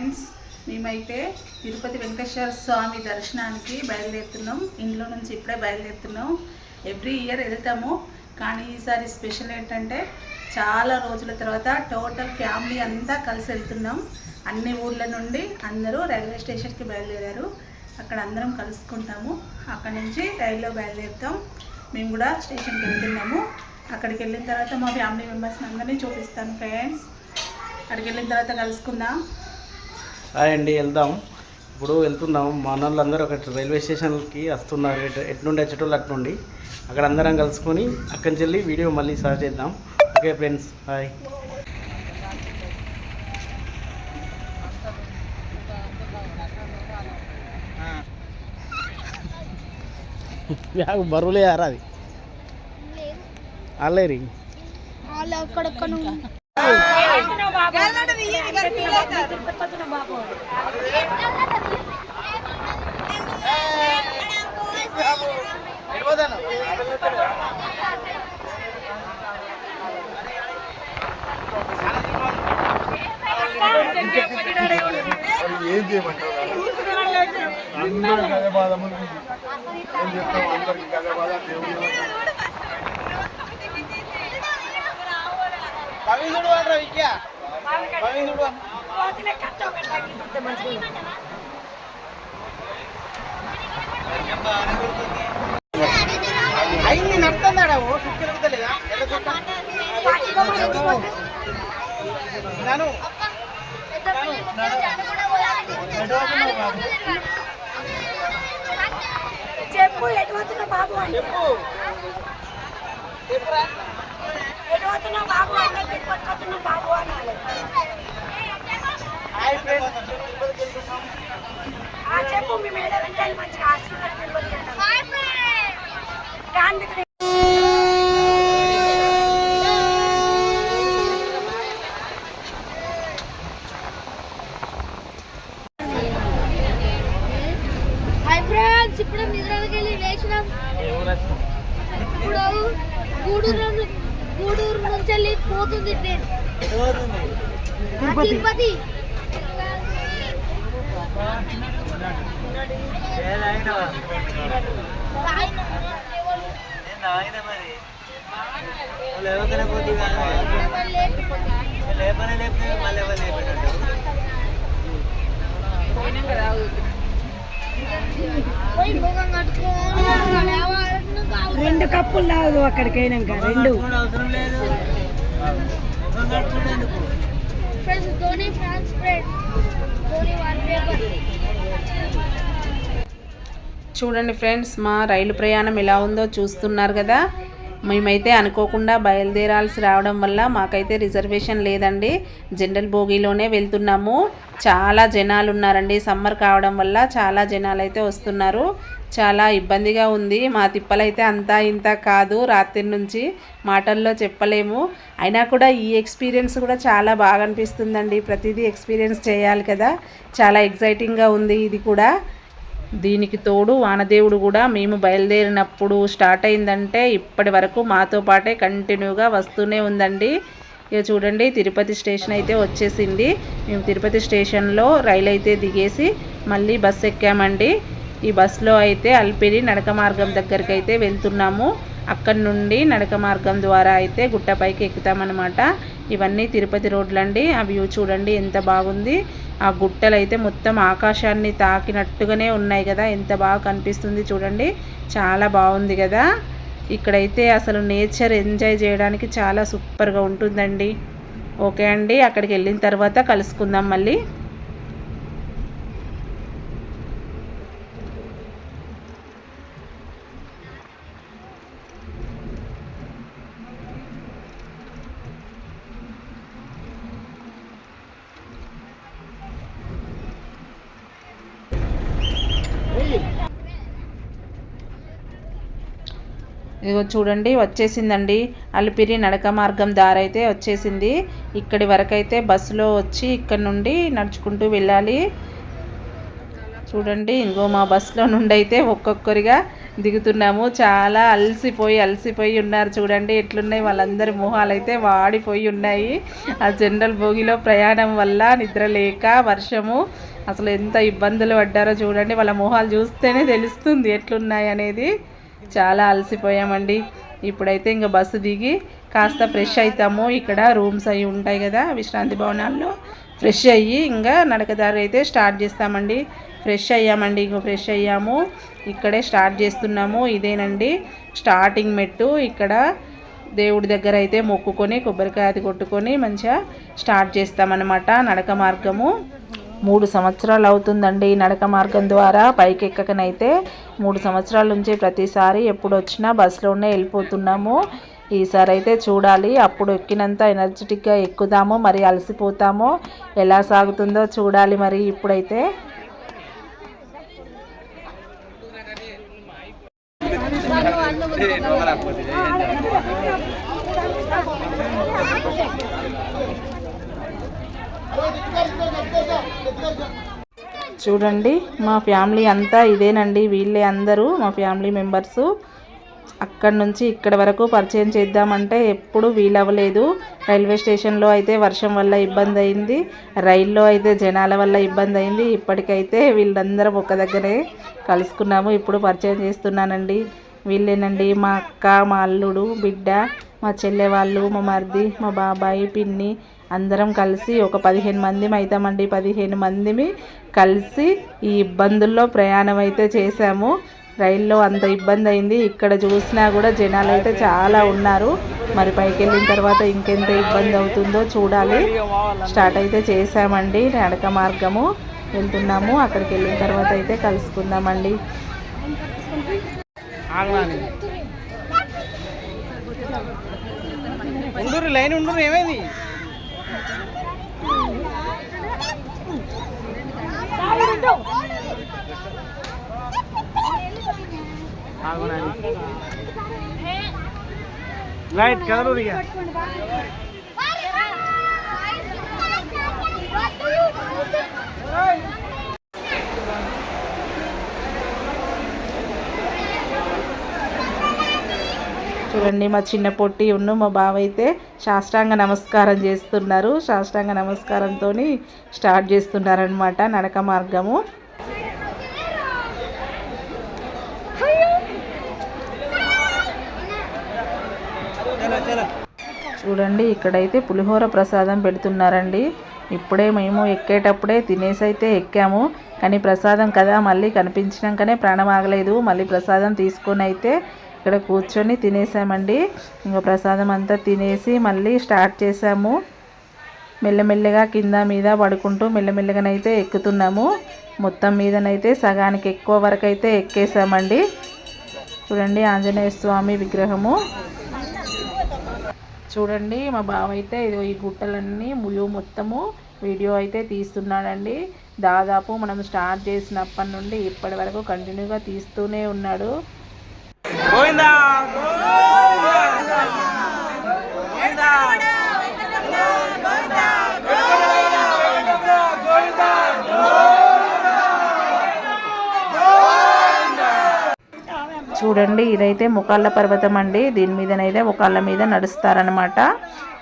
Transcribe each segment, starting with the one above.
Friends మేమైతే తిరుపతి వెంకటేశ్వర స్వామి దర్శనానికి బయలుదేరుతున్నాం. ఇంట్లో నుంచి ఇప్పుడే బయలుదేరుతున్నాం. ఎవ్రీ ఇయర్ వెళ్తాము. కానీ ఈసారి స్పెషల్ ఏంటంటే చాలా రోజుల తర్వాత టోటల్ ఫ్యామిలీ అంతా కలిసి వెళ్తున్నాం. అన్ని ఊర్ల నుండి అందరూ రైల్వే స్టేషన్కి బయలుదేరారు. అక్కడ అందరం కలుసుకుంటాము. అక్కడ నుంచి రైల్లో బయలుదేరుతాం. మేము కూడా స్టేషన్కి వెళ్తున్నాము. అక్కడికి వెళ్ళిన తర్వాత మా ఫ్యామిలీ మెంబర్స్ని అందరినీ చూపిస్తాను ఫ్రెండ్స్. అక్కడికి వెళ్ళిన తర్వాత కలుసుకుందాం. హాయ్ అండి వెళ్దాం. ఇప్పుడు వెళ్తున్నాం. మా వాళ్ళందరూ ఒక రైల్వే స్టేషన్కి వస్తున్నారు. ఎటు నుండి వచ్చేటోళ్ళు అటు నుండి. అక్కడ అందరం కలుసుకొని అక్కడి నుంచి వెళ్ళి వీడియో మళ్ళీ స్టార్ట్ చేద్దాం. ఓకే ఫ్రెండ్స్ హాయ్ బ్యాగ్ బరువులే అది అల్లేరి వాళ్ళు అక్కడక్కడ ఏం చేయమంటారు అందరూ గదే బాధ ముందు. ఏం చెప్తాం అందరికి గదే బాధ దేవుడు అయింది నడుతుందాడా ఓ? సుక్కి నడుతలేదా నన్ను చెప్పు ఎటు బాబు చెప్పు. చెప్పురా ఎటు పోతున్నావు బాబు అంటే తిరుపతి పోతున్నావు బాబు అనాలి హాయ్ ఫ్రెండ్స్ తిరుపతికి వెళ్తున్నాం ఆ చెప్పు మీ మేడ మంచిగా ఫ్రెండ్స్ ఇప్పుడు నిద్రకి వెళ్ళి లేచినాం ఇప్పుడు గూడూరు పోతుంది ట్రైన్ తిరుపతి. రెండు కప్పులు తాగదు అక్కడికైనాక రెండు. Friends Dhoni fans friend Dhoni paper చూడండి ఫ్రెండ్స్ మా రైలు ప్రయాణం ఎలా ఉందో చూస్తున్నారు కదా. మేమైతే అనుకోకుండా బయలుదేరాల్సి రావడం వల్ల మాకైతే రిజర్వేషన్ లేదండి. జనరల్ బోగీలోనే వెళ్తున్నాము. చాలా జనాలు ఉన్నారండి. సమ్మర్ కావడం వల్ల చాలా జనాలు అయితే వస్తున్నారు. చాలా ఇబ్బందిగా ఉంది. మా తిప్పలైతే అంతా ఇంత కాదు. రాత్రి నుంచి మాటల్లో చెప్పలేము. అయినా కూడా ఈ ఎక్స్పీరియన్స్ కూడా చాలా బాగా అనిపిస్తుందండి. ప్రతిదీ ఎక్స్పీరియన్స్ చేయాలి కదా. చాలా ఎగ్జైటింగ్గా ఉంది ఇది కూడా. దీనికి తోడు వానదేవుడు కూడా మేము బయలుదేరినప్పుడు స్టార్ట్ అయిందంటే ఇప్పటి వరకు మాతో పాటే కంటిన్యూగా వస్తూనే ఉందండి. ఇక చూడండి తిరుపతి స్టేషన్ అయితే వచ్చేసింది. మేము తిరుపతి స్టేషన్లో రైలు అయితే దిగేసి మళ్ళీ బస్ ఎక్కామండి. ఈ బస్సులో అయితే అల్పిరి నడక మార్గం దగ్గరికి అయితే వెళ్తున్నాము. అక్కడి నుండి నడక మార్గం ద్వారా అయితే గుట్టపైకి ఎక్కుతామన్నమాట. ఇవన్నీ తిరుపతి రోడ్లండి. ఆ వ్యూ చూడండి ఎంత బాగుంది. ఆ గుట్టలు అయితే మొత్తం ఆకాశాన్ని తాకినట్టుగానే ఉన్నాయి కదా. ఎంత బాగా కనిపిస్తుంది చూడండి. చాలా బాగుంది కదా. ఇక్కడైతే అసలు నేచర్ ఎంజాయ్ చేయడానికి చాలా సూపర్గా ఉంటుందండి. ఓకే అండి. అక్కడికి వెళ్ళిన తర్వాత కలుసుకుందాం మళ్ళీ. ఇదిగో చూడండి వచ్చేసిందండి. అలిపిరి నడక మార్గం దారైతే వచ్చేసింది. ఇక్కడి వరకైతే బస్సులో వచ్చి ఇక్కడ నుండి నడుచుకుంటూ వెళ్ళాలి. చూడండి ఇంకో మా బస్సులో నుండి అయితే ఒక్కొక్కరిగా దిగుతున్నాము. చాలా అలసిపోయి అలసిపోయి ఉన్నారు చూడండి. ఎట్లున్నాయి వాళ్ళందరి మొహాలు అయితే వాడిపోయి ఉన్నాయి. ఆ జనరల్ భోగిలో ప్రయాణం వల్ల నిద్ర లేక వర్షము. అసలు ఎంత ఇబ్బందులు పడ్డారో చూడండి. వాళ్ళ మొహాలు చూస్తేనే తెలుస్తుంది ఎట్లున్నాయి అనేది. చాలా అలసిపోయామండి. ఇప్పుడైతే ఇంకా బస్సు దిగి కాస్త ఫ్రెష్ అవుతాము ఇక్కడ రూమ్స్ అవి ఉంటాయి కదా విశ్రాంతి భవనాల్లో. ఫ్రెష్ అయ్యి ఇంకా నడకదారి అయితే స్టార్ట్ చేస్తామండి. ఫ్రెష్ అయ్యామండి ఇంకో ఫ్రెష్ అయ్యాము. ఇక్కడే స్టార్ట్ చేస్తున్నాము. ఇదేనండి స్టార్టింగ్ మెట్టు. ఇక్కడ దేవుడి దగ్గర అయితే మొక్కుకొని కొబ్బరికాయ అది కొట్టుకొని మంచిగా స్టార్ట్ చేస్తామన్నమాట నడక మార్గము. మూడు సంవత్సరాలు అవుతుందండి ఈ నడక మార్గం ద్వారా. పైకెక్కకనైతే మూడు సంవత్సరాల నుంచి ప్రతిసారి ఎప్పుడు వచ్చినా బస్సులోనే వెళ్ళిపోతున్నాము. ఈసారి అయితే చూడాలి. అప్పుడు ఎక్కినంత ఎనర్జెటిక్గా ఎక్కుదాము మరి అలసిపోతామో. ఎలా సాగుతుందో చూడాలి మరి ఇప్పుడైతే. చూడండి మా ఫ్యామిలీ అంతా ఇదేనండి వీళ్ళే అందరూ మా ఫ్యామిలీ మెంబర్స్. అక్కడి నుంచి ఇక్కడ వరకు పరిచయం చేద్దామంటే ఎప్పుడు వీలవ్వలేదు. రైల్వే స్టేషన్లో అయితే వర్షం వల్ల ఇబ్బంది అయింది రైల్లో అయితే జనాల వల్ల ఇబ్బంది అయింది ఇప్పటికైతే వీళ్ళందరం ఒక దగ్గరే కలుసుకున్నాము. ఇప్పుడు పరిచయం చేస్తున్నానండి. వీళ్ళేనండి మా అక్క మా అల్లుడు బిడ్డ మా చెల్లె వాళ్ళు మా మరిది మా బాబాయి పిన్ని అందరం కలిసి ఒక పదిహేను మంది అవుతామండి పదిహేను మందిమి కలిసి ఈ ఇబ్బందుల్లో ప్రయాణం అయితే చేశాము. రైల్లో అంత ఇబ్బంది అయింది ఇక్కడ చూసినా కూడా జనాలు అయితే చాలా ఉన్నారు. మరి పైకి వెళ్ళిన తర్వాత ఇంకెంత ఇబ్బంది అవుతుందో చూడాలి. స్టార్ట్ అయితే చేసామండి నడక మార్గము. వెళ్తున్నాము. అక్కడికి వెళ్ళిన తర్వాత అయితే కలుసుకుందామండి. ఉండరు లైన్ ఉండరు ఏమైంది? ಲೈಟ್ ಕಲರ್ చూడండి మా చిన్న పొట్టి ఉన్ను మా బావ అయితే సాష్టాంగ నమస్కారం చేస్తున్నారు. సాష్టాంగ నమస్కారంతో స్టార్ట్ చేస్తున్నారనమాట నడక మార్గము. చూడండి ఇక్కడైతే పులిహోర ప్రసాదం పెడుతున్నారండి. ఇప్పుడే మేము ఎక్కేటప్పుడే తినేసి అయితే ఎక్కాము. కానీ ప్రసాదం కదా మళ్ళీ కనిపించినాకనే ప్రాణం ఆగలేదు. మళ్ళీ ప్రసాదం తీసుకొని అయితే ఇక్కడ కూర్చొని తినేసామండి. ఇంకా ప్రసాదం అంతా తినేసి మళ్ళీ స్టార్ట్ చేసాము. మెల్లమెల్లగా కింద మీద పడుకుంటూ మెల్లమెల్లగానైతే ఎక్కుతున్నాము. మొత్తం మీదనైతే సగానికి ఎక్కువ వరకు అయితే ఎక్కేసామండి. చూడండి ఆంజనేయ స్వామి విగ్రహము. చూడండి మా బావ అయితే ఇదో ఈ గుట్టలన్నీ ముయు మొత్తము వీడియో అయితే తీస్తున్నాడండి. దాదాపు మనం స్టార్ట్ చేసినప్పటి నుండి ఇప్పటి వరకు కంటిన్యూగా తీస్తూనే ఉన్నాడు. గోవిందా. చూడండి ఇదైతే ముకాళ్ళ పర్వతం అండి. దీని మీదనైతే ముకాళ్ళ మీద నడుస్తారనమాట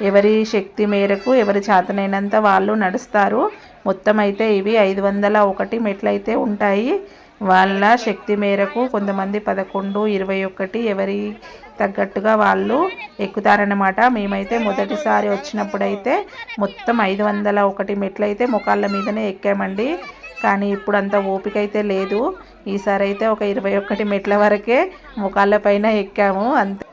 ఎవరి శక్తి మేరకు ఎవరి చేతనైనంత వాళ్ళు నడుస్తారు. మొత్తం అయితే ఇవి ఐదు వందల ఒకటి మెట్లయితే ఉంటాయి. వాళ్ళ శక్తి మేరకు కొంతమంది పదకొండు ఇరవై ఒకటి ఎవరి తగ్గట్టుగా వాళ్ళు ఎక్కుతారనమాట మేమైతే మొదటిసారి వచ్చినప్పుడైతే మొత్తం ఐదు వందల ఒకటి మెట్లయితే ముఖాళ్ళ మీదనే ఎక్కామండి. కానీ ఇప్పుడు అంత ఓపిక అయితే లేదు. ఈసారి అయితే ఒక ఇరవై ఒకటి మెట్ల వరకే ముఖాళ్ళ పైన ఎక్కాము. అంతే.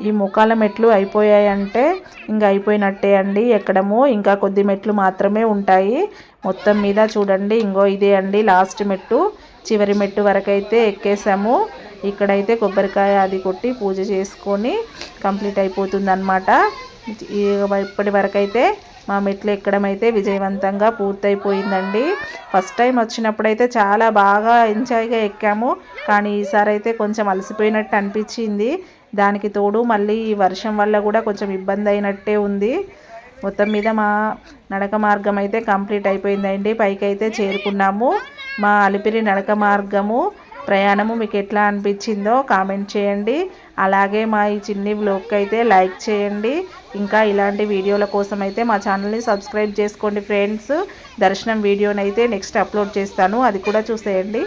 ఈ ముఖాల మెట్లు అయిపోయాయంటే ఇంకా అయిపోయినట్టే అండి ఎక్కడము. ఇంకా కొద్ది మెట్లు మాత్రమే ఉంటాయి. మొత్తం మీద చూడండి ఇంకో ఇదే అండి లాస్ట్ మెట్టు. చివరి మెట్టు వరకైతే ఎక్కేసాము. ఇక్కడైతే కొబ్బరికాయ అది కొట్టి పూజ చేసుకొని కంప్లీట్ అయిపోతుంది ఇప్పటి వరకైతే మా మెట్లు ఎక్కడం అయితే విజయవంతంగా పూర్తయిపోయిందండి. ఫస్ట్ టైం వచ్చినప్పుడైతే చాలా బాగా ఎంజాయ్గా ఎక్కాము. కానీ ఈసారి అయితే కొంచెం అలసిపోయినట్టు అనిపించింది. దానికి తోడు మళ్ళీ ఈ వర్షం వల్ల కూడా కొంచెం ఇబ్బంది అయినట్టే ఉంది. మొత్తం మీద మా నడక మార్గం అయితే కంప్లీట్ అయిపోయిందండి. పైకి అయితే చేరుకున్నాము. మా అలిపిరి నడక మార్గము ప్రయాణము మీకు ఎట్లా అనిపించిందో కామెంట్ చేయండి. అలాగే మా ఈ చిన్ని బ్లాగ్కి అయితే లైక్ చేయండి. ఇంకా ఇలాంటి వీడియోల కోసం అయితే మా ఛానల్ని సబ్స్క్రైబ్ చేసుకోండి ఫ్రెండ్స్. దర్శనం వీడియోనైతే నెక్స్ట్ అప్లోడ్ చేస్తాను. అది కూడా చూసేయండి.